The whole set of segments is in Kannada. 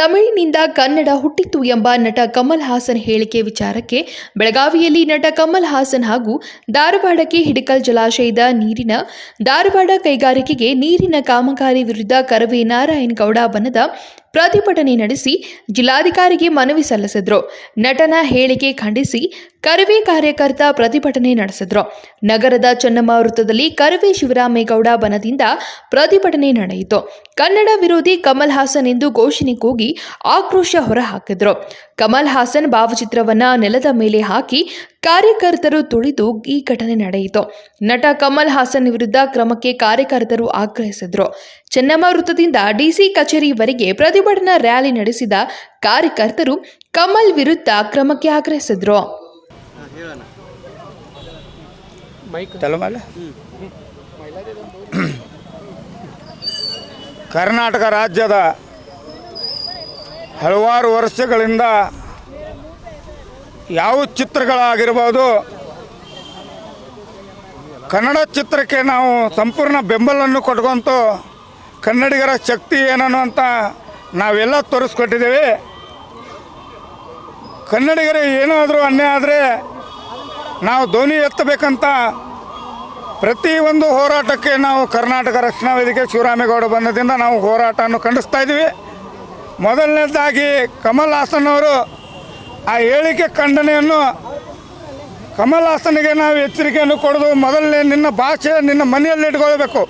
ತಮಿಳಿನಿಂದ ಕನ್ನಡ ಹುಟ್ಟಿತು ಎಂಬ ನಟ ಕಮಲ್ ಹಾಸನ್ ಹೇಳಿಕೆ ವಿಚಾರಕ್ಕೆ ಬೆಳಗಾವಿಯಲ್ಲಿ ನಟ ಕಮಲ್ ಹಾಸನ್ ಹಾಗೂ ಧಾರವಾಡಕ್ಕೆ ಹಿಡಕಲ್ ಜಲಾಶಯದ ನೀರಿನ ಧಾರವಾಡ ಕೈಗಾರಿಕೆಗೆ ನೀರಿನ ಕಾಮಗಾರಿ ವಿರುದ್ಧ ಕರವೇ ನಾರಾಯಣಗೌಡ ಬಣದ ಪ್ರತಿಭಟನೆ ನಡೆಸಿ ಜಿಲ್ಲಾಧಿಕಾರಿಗೆ ಮನವಿ ಸಲ್ಲಿಸಿದ್ರು. ನಟನ ಹೇಳಿಕೆ ಖಂಡಿಸಿ ಕರವೇ ಕಾರ್ಯಕರ್ತ ಪ್ರತಿಭಟನೆ ನಡೆಸಿದ್ರು. ನಗರದ ಚೆನ್ನಮ್ಮ ವೃತ್ತದಲ್ಲಿ ಕರವೇ ಶಿವರಾಮೇಗೌಡ ಬನದಿಂದ ಪ್ರತಿಭಟನೆ ನಡೆಯಿತು. ಕನ್ನಡ ವಿರೋಧಿ ಕಮಲ್ ಹಾಸನ್ ಎಂದು ಘೋಷಣೆ ಕೂಗಿ ಆಕ್ರೋಶ ಹೊರಹಾಕಿದ್ರು. ಕಮಲ್ ಹಾಸನ್ ಭಾವಚಿತ್ರವನ್ನ ನೆಲದ ಮೇಲೆ ಹಾಕಿ ಕಾರ್ಯಕರ್ತರು ತುಳಿದು ಈ ಘಟನೆ ನಡೆಯಿತು. ನಟ ಕಮಲ್ ಹಾಸನ್ ವಿರುದ್ಧ ಕ್ರಮಕ್ಕೆ ಕಾರ್ಯಕರ್ತರು ಆಗ್ರಹಿಸಿದ್ರು. ಚೆನ್ನಮ್ಮ ವೃತ್ತದಿಂದ ಡಿಸಿ ಕಚೇರಿವರೆಗೆ ಪ್ರತಿಭಟನಾ ರ್ಯಾಲಿ ನಡೆಸಿದ ಕಾರ್ಯಕರ್ತರು ಕಮಲ್ ವಿರುದ್ಧ ಕ್ರಮಕ್ಕೆ ಆಗ್ರಹಿಸಿದ್ರು. ಮೈಕ್ ಚಲೋ ಮಾಡಲ ಕರ್ನಾಟಕ ರಾಜ್ಯದ ಹಲವಾರು ವರ್ಷಗಳಿಂದ ಯಾವ ಚಿತ್ರಗಳಾಗಿರ್ಬೋದು, ಕನ್ನಡ ಚಿತ್ರಕ್ಕೆ ನಾವು ಸಂಪೂರ್ಣ ಬೆಂಬಲವನ್ನು ಕೊಟ್ಕೊಂತು ಕನ್ನಡಿಗರ ಶಕ್ತಿ ಏನನ್ನು ಅಂತ ನಾವೆಲ್ಲ ತೋರಿಸ್ಕೊಟ್ಟಿದ್ದೇವೆ. ಕನ್ನಡಿಗರಿಗೆ ಏನಾದರೂ ಅನ್ಯಾಯ ಆದರೆ ನಾವು ಧ್ವನಿ ಎತ್ತಬೇಕಂತ ಪ್ರತಿಯೊಂದು ಹೋರಾಟಕ್ಕೆ ನಾವು ಕರ್ನಾಟಕ ರಕ್ಷಣಾ ವೇದಿಕೆ ಶಿವರಾಮೇಗೌಡ ಬಂದದಿಂದ ನಾವು ಹೋರಾಟವನ್ನು ಖಂಡಿಸ್ತಾ ಇದ್ದೀವಿ. ಮೊದಲನೇದಾಗಿ ಕಮಲ್ ಹಾಸನ್ ಅವರು ಆ ಹೇಳಿಕೆ ಖಂಡನೆಯನ್ನು ಕಮಲ್ ಹಾಸನಿಗೆ ನಾವು ಎಚ್ಚರಿಕೆಯನ್ನು ಕೊಡೋದು ಮೊದಲನೇ ನಿನ್ನ ಭಾಷೆ ನಿನ್ನ ಮನೆಯಲ್ಲಿ ಇಟ್ಕೊಳ್ಬೇಕು.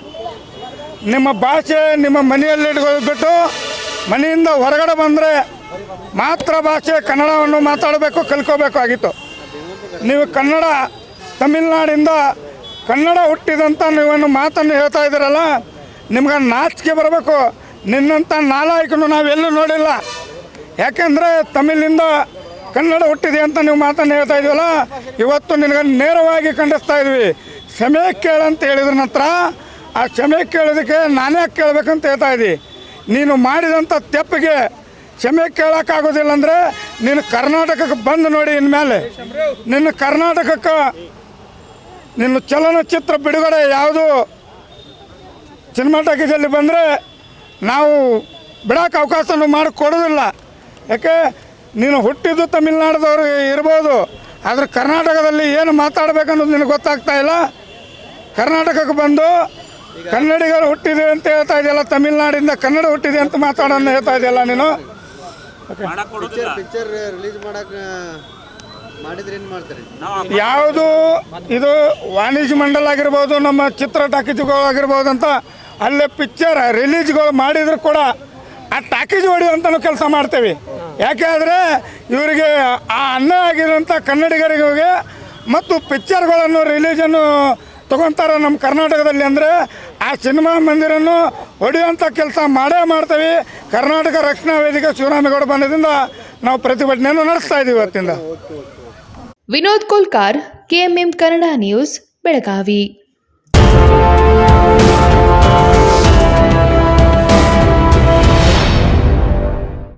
ನಿಮ್ಮ ಭಾಷೆ ನಿಮ್ಮ ಮನೆಯಲ್ಲಿ ಇಟ್ಕೊಳ್ಬಿಟ್ಟು ಮನೆಯಿಂದ ಹೊರಗಡೆ ಬಂದರೆ ಮಾತ್ರ ಭಾಷೆ ಕನ್ನಡವನ್ನು ಮಾತಾಡಬೇಕು ಕಲ್ಕೋಬೇಕಾಗಿತ್ತು ನೀವು ಕನ್ನಡ, ತಮಿಳ್ನಾಡಿಂದ ಕನ್ನಡ ಹುಟ್ಟಿದಂಥ ನೀವನ್ನು ಮಾತನ್ನು ಹೇಳ್ತಾ ಇದ್ದೀರಲ್ಲ, ನಿಮ್ಗೆ ನಾಚಿಕೆ ಬರಬೇಕು. ನಿನ್ನಂಥ ನಾಲಾಯಕನು ನಾವೆಲ್ಲೂ ನೋಡಿಲ್ಲ. ಯಾಕೆಂದರೆ ತಮಿಳಿಂದ ಕನ್ನಡ ಹುಟ್ಟಿದೆ ಅಂತ ನೀವು ಮಾತನ್ನು ಹೇಳ್ತಾ ಇದೀವಲ್ಲ? ಇವತ್ತು ನಿನಗೆ ನೇರವಾಗಿ ಖಂಡಿಸ್ತಾ ಇದ್ವಿ. ಕ್ಷಮೆ ಕೇಳಂತ ಹೇಳಿದ ನಂತರ ಆ ಕ್ಷಮೆ ಕೇಳೋದಕ್ಕೆ ನಾನೇ ಕೇಳಬೇಕಂತ ಹೇಳ್ತಾ ಇದ್ದಿ. ನೀನು ಮಾಡಿದಂಥ ತೆಪ್ಪಿಗೆ ಕ್ಷಮೆ ಕೇಳೋಕ್ಕಾಗೋದಿಲ್ಲ ಅಂದರೆ ನೀನು ಕರ್ನಾಟಕಕ್ಕೆ ಬಂದು ನೋಡಿ ಇನ್ಮೇಲೆ. ನಿನ್ನ ಕರ್ನಾಟಕಕ್ಕೆ ನಿನ್ನ ಚಲನಚಿತ್ರ ಬಿಡುಗಡೆ ಯಾವುದು? ಸಿನಿಮಾಟಕದಲ್ಲಿ ಬಂದರೆ ನಾವು ಬಿಡೋಕೆ ಅವಕಾಶನೂ ಮಾಡಿಕೊಡೋದಿಲ್ಲ. ಯಾಕೆ? ನೀನು ಹುಟ್ಟಿದ್ದು ತಮಿಳ್ನಾಡದವ್ರು ಇರ್ಬೋದು ಆದರೆ ಕರ್ನಾಟಕದಲ್ಲಿ ಏನು ಮಾತಾಡಬೇಕನ್ನೋದು ನಿನಗೆ ಗೊತ್ತಾಗ್ತಾ ಇಲ್ಲ? ಕರ್ನಾಟಕಕ್ಕೆ ಬಂದು ಕನ್ನಡಿಗರು ಹುಟ್ಟಿದೆ ಅಂತ ಹೇಳ್ತಾ ಇದೆಯಲ್ಲ ತಮಿಳ್ನಾಡಿಂದ ಕನ್ನಡ ಹುಟ್ಟಿದೆ ಅಂತ ಮಾತಾಡೋಣ ಹೇಳ್ತಾ ಇದೆಯಲ್ಲ ನೀನು? ಯಾವುದು ಇದು ವಾಣಿಜ್ಯ ಮಂಡಲ ಆಗಿರ್ಬೋದು ನಮ್ಮ ಚಿತ್ರ ಟಾಕೀಸ್ಗಳು ಆಗಿರ್ಬೋದು ಅಂತ ಅಲ್ಲೇ ಪಿಕ್ಚರ್ ರಿಲೀಸ್ಗಳು ಮಾಡಿದ್ರು ಕೂಡ ಆ ಟಾಕೀಜ್ ಹೊಡೆಯುವಂತ ಕೆಲಸ ಮಾಡ್ತೇವೆ. ಯಾಕೆ ಆದರೆ ಇವರಿಗೆ ಆ ಅನ್ನ ಆಗಿರೋಂಥ ಕನ್ನಡಿಗರಿಗೆ ಮತ್ತು ಪಿಕ್ಚರ್ಗಳನ್ನು ರಿಲೀಜನ್ನು ತಗೊತಾರೆ ನಮ್ಮ ಕರ್ನಾಟಕದಲ್ಲಿ ಅಂದರೆ ಆ ಸಿನಿಮಾ ಮಂದಿರನ್ನು ಹೊಡೆಯುವಂಥ ಕೆಲಸ ಮಾಡೇ ಮಾಡ್ತೇವೆ. ಕರ್ನಾಟಕ ರಕ್ಷಣಾ ವೇದಿಕೆ ಶಿವರಾಮೇಗೌಡ ಬಂದದಿಂದ ನಾವು ಪ್ರತಿಭಟನೆಯನ್ನು ನಡೆಸ್ತಾ ಇದ್ದೀವಿ ಇವತ್ತಿಂದ. Vinod Kolkar, KMM Kannada news, Belagavi.